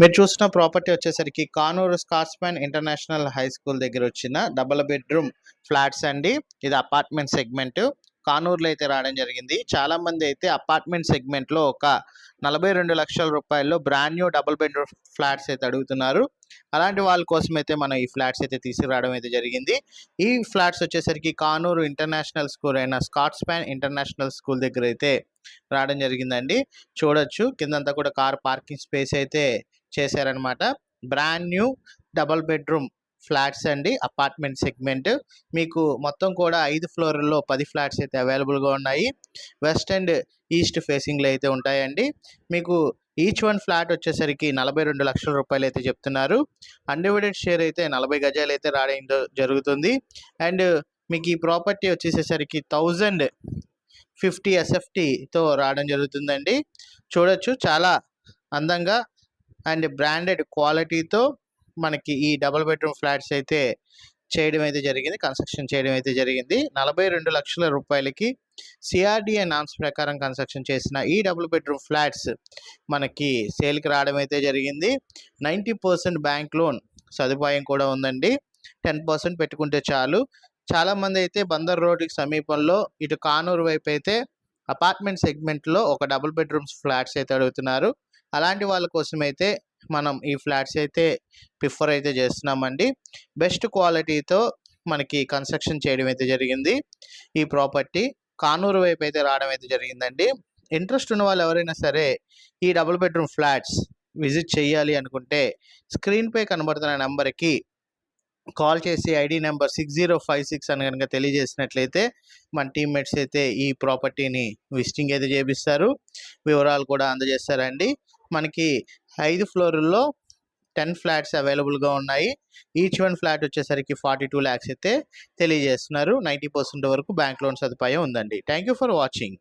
మీరు చూసిన ప్రాపర్టీ వచ్చేసరికి Kanuru Scotsmen international high school దగ్గర వచ్చిన డబుల్ బెడ్రూమ్ ఫ్లాట్స్ అండి. ఇది అపార్ట్మెంట్ సెగ్మెంట్. కానూరులో అయితే రావడం జరిగింది. చాలా మంది అయితే అపార్ట్మెంట్ సెగ్మెంట్లో ఒక నలభై రెండు లక్షల రూపాయల్లో brand new double bedroom flats అయితే అడుగుతున్నారు. అలాంటి వాళ్ళ కోసం అయితే మనం ఈ ఫ్లాట్స్ అయితే తీసుకురావడం అయితే జరిగింది. ఈ ఫ్లాట్స్ వచ్చేసరికి కానూరు ఇంటర్నేషనల్ స్కూల్ అయిన స్కాట్స్మెన్ ఇంటర్నేషనల్ స్కూల్ దగ్గర అయితే రావడం జరిగిందండి. చూడొచ్చు. కిందంతా కూడా కార్ పార్కింగ్ స్పేస్ అయితే చేశారనమాట brand new double bedroom flats అండి. Apartment segment. మీకు మొత్తం కూడా ఐదు ఫ్లోర్లో పది ఫ్లాట్స్ అయితే అవైలబుల్గా ఉన్నాయి. వెస్ట్ అండ్ ఈస్ట్ ఫేసింగ్లో అయితే ఉంటాయండి. మీకు ఈచ్ వన్ ఫ్లాట్ వచ్చేసరికి నలభై రెండు లక్షల రూపాయలు అయితే చెప్తున్నారు. అన్డివైడెడ్ షేర్ అయితే నలభై గజాలు అయితే రావడం జరుగుతుంది. అండ్ మీకు ఈ ప్రాపర్టీ వచ్చేసేసరికి థౌజండ్ ఫిఫ్టీ ఎస్ఎఫ్టీతో రావడం జరుగుతుందండి. చూడొచ్చు. చాలా అందంగా అండ్ బ్రాండెడ్ క్వాలిటీతో మనకి ఈ డబుల్ బెడ్రూమ్ ఫ్లాట్స్ అయితే చేయడం అయితే జరిగింది. కన్స్ట్రక్షన్ చేయడం అయితే జరిగింది. నలభై రెండు లక్షల రూపాయలకి సిఆర్డిఏ నామ్స్ ప్రకారం కన్స్ట్రక్షన్ చేసిన ఈ డబుల్ బెడ్రూమ్ ఫ్లాట్స్ మనకి సేల్కి రావడం అయితే జరిగింది. నైంటీ పర్సెంట్ బ్యాంక్ లోన్ సదుపాయం కూడా ఉందండి. టెన్ పర్సెంట్ పెట్టుకుంటే చాలు. చాలామంది అయితే బందర్ రోడ్డుకి సమీపంలో ఇటు కానూరు వైపు అయితే అపార్ట్మెంట్ సెగ్మెంట్లో ఒక డబుల్ బెడ్రూమ్స్ ఫ్లాట్స్ అయితే అడుగుతున్నారు. అలాంటి వాళ్ళ కోసం అయితే మనం ఈ ఫ్లాట్స్ అయితే ప్రిఫర్ అయితే చేస్తున్నామండి. బెస్ట్ క్వాలిటీతో మనకి కన్స్ట్రక్షన్ చేయడం అయితే జరిగింది. ఈ ప్రాపర్టీ కానూరు వైపు అయితే రావడం అయితే జరిగిందండి. ఇంట్రెస్ట్ ఉన్న వాళ్ళు ఎవరైనా సరే ఈ డబుల్ బెడ్రూమ్ ఫ్లాట్స్ విజిట్ చేయాలి అనుకుంటే స్క్రీన్పై కనబడుతున్న నెంబర్కి కాల్ చేసి ID number six zero five six అని కనుక తెలియజేసినట్లయితే మన టీమ్మేట్స్ అయితే ఈ ప్రాపర్టీని విజిటింగ్ అయితే చేపిస్తారు. వివరాలు కూడా అందజేస్తారండి. మనకి ఐదు ఫ్లోర్లో టెన్ ఫ్లాట్స్ అవైలబుల్గా ఉన్నాయి. ఈచ్ వన్ ఫ్లాట్ వచ్చేసరికి ఫార్టీ టూ ల్యాక్స్ అయితే తెలియజేస్తున్నారు. నైంటీ పర్సెంట్ వరకు బ్యాంక్ లోన్ సదుపాయం ఉందండి. Thank you for watching.